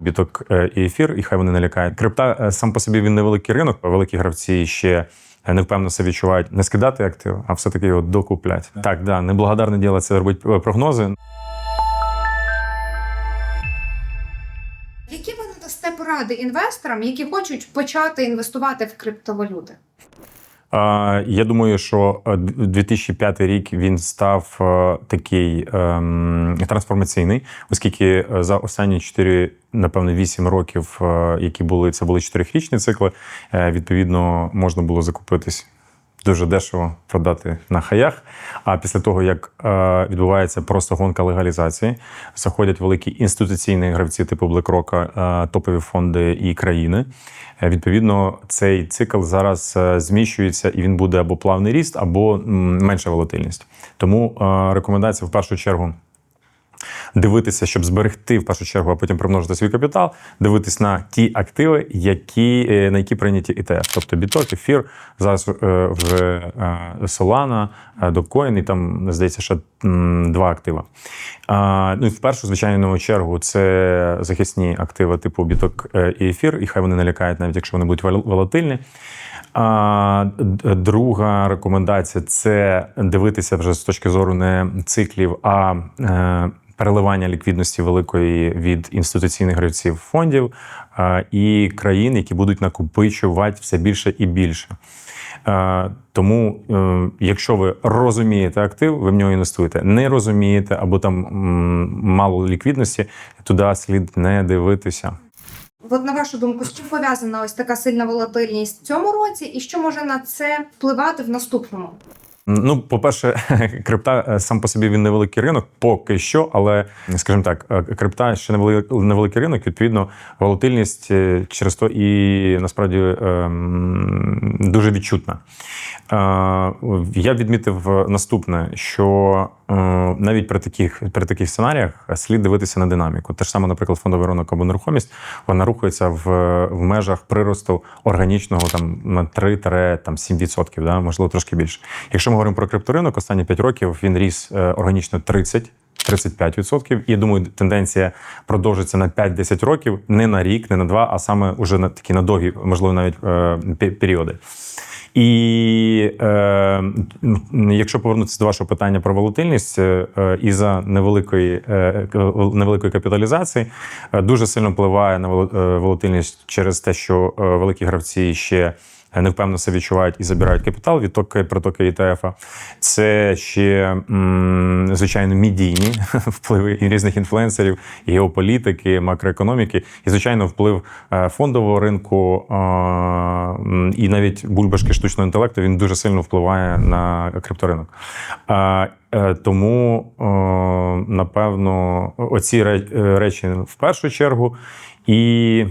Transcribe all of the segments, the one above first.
біток е, і ефір, і хай вони не лякають. Крипта е, сам по собі він невеликий ринок. Великі гравці ще невпевно себе відчувають не скидати актив, а все-таки його докуплять. Так, да, неблагодарне діло це робить е, прогнози. Які ви надасте поради інвесторам, які хочуть почати інвестувати в криптовалюти? Я думаю, що е, 2005 рік він став е, такий ем, трансформаційний, оскільки е, за останні 4, напевно, 8 років, е, які були це були 4-річні цикли. е, Відповідно, можна було закупитись. Дуже дешево продати на хаях. А після того, як е, відбувається просто гонка легалізації, заходять великі інституційні гравці типу BlackRock, е, топові фонди і країни. Е, відповідно, цей цикл зараз зміщується і він буде або плавний ріст, або менша волатильність. Тому рекомендація в першу чергу дивитися, щоб зберегти в першу чергу, а потім примножити свій капітал, дивитись на ті активи, які, е, на які прийняті ETF. Тобто біток, ефір, зараз е, вже е, Solana, Dogecoin, і там, здається, ще два актива. Ну і в першу, звичайно, чергу це захисні активи типу біток і ефір, і хай вони не лякають, навіть якщо вони будуть вол- волатильні. А, друга рекомендація це дивитися вже з точки зору не циклів, а переливання ліквідності великої від інституційних гравців фондів е, і країн, які будуть накопичувати все більше і більше. Е, Тому, е, якщо ви розумієте актив, ви в нього інвестуєте. Не розумієте або там мало ліквідності, туди слід не дивитися. От на вашу думку, з чим пов'язана ось така сильна волатильність в цьому році, і що може на це впливати в наступному? Ну, по-перше, крипта е, сам по собі він невеликий ринок, поки що, але скажімо так, е, крипта ще невели- невеликий ринок, відповідно, волатильність е, через то і насправді ем, дуже відчутна. Е, Я відмітив наступне, що е, навіть при таких, при таких сценаріях слід дивитися на динаміку. Те ж саме, наприклад, фондовий ринок або нерухомість, вона рухається в, в межах приросту органічного там на 3-7%, да, можливо, трошки більше. Якщо ми говоримо про крипторинок, останні 5 років він ріс е, органічно 30. 35%. І я думаю, тенденція продовжиться на 5-10 років, не на рік, не на два, а саме уже на такі на довгі, можливо, навіть е, періоди. І е, якщо повернутися до вашого питання про волатильність, е, е, із за невеликої, е, невеликої капіталізації е, дуже сильно впливає на е, волатильність через те, що е, великі гравці ще невпевно себе відчувають і забирають капітал, відтоки притоки ETF. Це ще звичайно медійні впливи і різних інфлюенсерів, геополітики, макроекономіки, і звичайно вплив е, фондового ринку е, і навіть бульбашки штучного інтелекту він дуже сильно впливає на крипторинок. Е, Тому, напевно, оці речі в першу чергу, і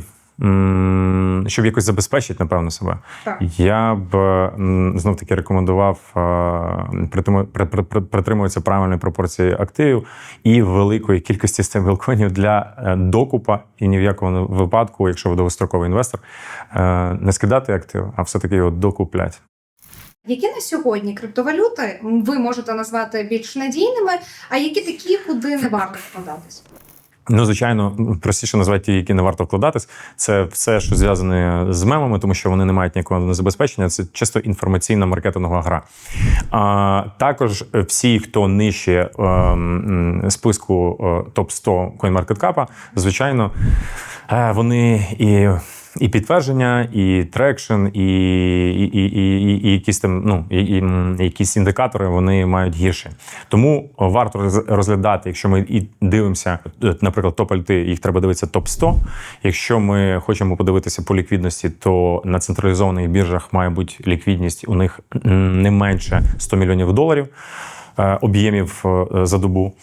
щоб якось забезпечити, напевно, себе. Так. Я б знов таки рекомендував е, притриму- при- при- при- притримуватися правильної пропорції активів і великої кількості стейблкоїнів для е, докупа, і ні в якому випадку, якщо ви довгостроковий інвестор, е, не скидати актив, а все-таки його докупляти. Які на сьогодні криптовалюти ви можете назвати більш надійними, а які такі, куди не варто вкладатись? Ну, звичайно, простіше назвати ті, які не варто вкладатись. Це все, що зв'язане з мемами, тому що вони не мають ніякого забезпечення. Це чисто інформаційна маркетингова гра. А також всі, хто нижче е, списку топ 100 CoinMarketCap, звичайно, е, вони і. І підтвердження, і трекшн, і, і, і, і, і якісь там ну і, і, якісь індикатори вони мають гірше. Тому варто роз- розглядати, якщо ми і дивимося, е, наприклад, топ альти, їх треба дивитися топ 100 Якщо ми хочемо подивитися по ліквідності, то на централізованих біржах має бути ліквідність у них не менше 100 мільйонів доларів е, об'ємів е, за добу.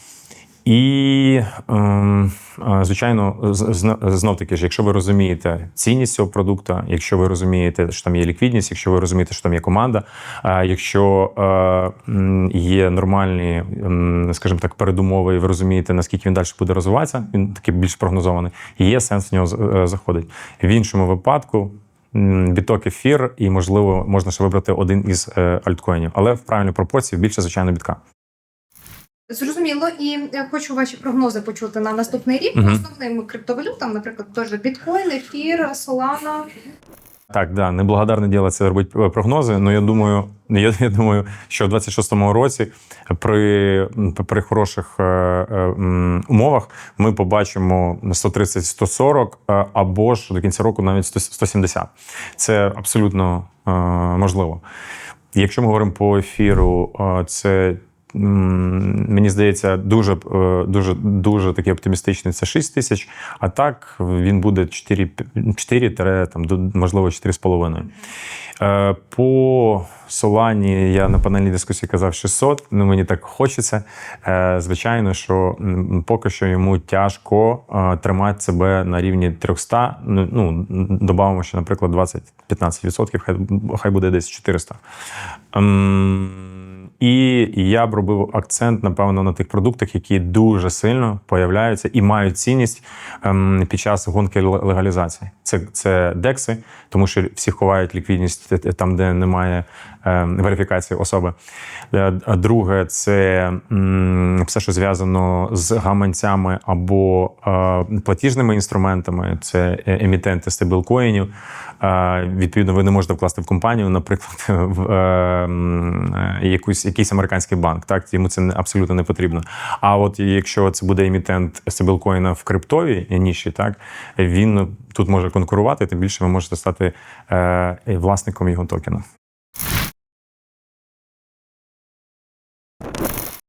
І, ем, е, звичайно, знов таки ж, якщо ви розумієте цінність цього продукту, якщо ви розумієте, що там є ліквідність, якщо ви розумієте, що там є команда, е, якщо е, є нормальні, м, скажімо так, передумови, і ви розумієте, наскільки він далі буде розвиватися, він такий більш прогнозований, є сенс в нього заходить. В іншому випадку. Біток ефір, і можливо можна ще вибрати один із альткоїнів, але в правильній пропорції більше, звичайно, бітка. Зрозуміло, і е, хочу ваші прогнози почути на наступний рік. Мгм. Основними криптовалютам, наприклад, теж біткоін, ефір, солана. Так, да, неблагодарне діло це робити е, прогнози. Ну я думаю, я, я думаю, що в 26-му році при, при хороших е, е, умовах ми побачимо 130-140 е, або ж до кінця року навіть 100 170. Це абсолютно е, можливо. Якщо ми говоримо по ефіру, це. Мені здається, дуже е, дуже дуже такий оптимістичний. Це 6 тисяч. А так він буде 4, 4 там, можливо 4,5. Е, По Солані я на панельній дискусії казав 600. Ну мені так хочеться. Е, Звичайно, що поки що йому тяжко тримати себе на рівні 300. Ну, ну додамо, що, наприклад, 20-15%, хай, хай буде десь 400. Ем, і я б робив акцент, напевно, на тих продуктах, які дуже сильно появляються і мають цінність ем, під час гонки легалізації. Це, це декси, тому що всі ховають ліквідність т- т- там, де немає ем, верифікації особи. Е, Друге, це все, що зв'язано з гаманцями або е, платіжними інструментами, це е, емітенти стейблкоїнів. Е, Відповідно, ви не можете вкласти в компанію, наприклад, в е, е, якусь, якийсь американський банк. Так, йому це абсолютно не потрібно. А от якщо це буде емітент стейблкоїна в криптовій ніші, так він тут може конкурувати, тим більше ви можете стати е, власником його токена.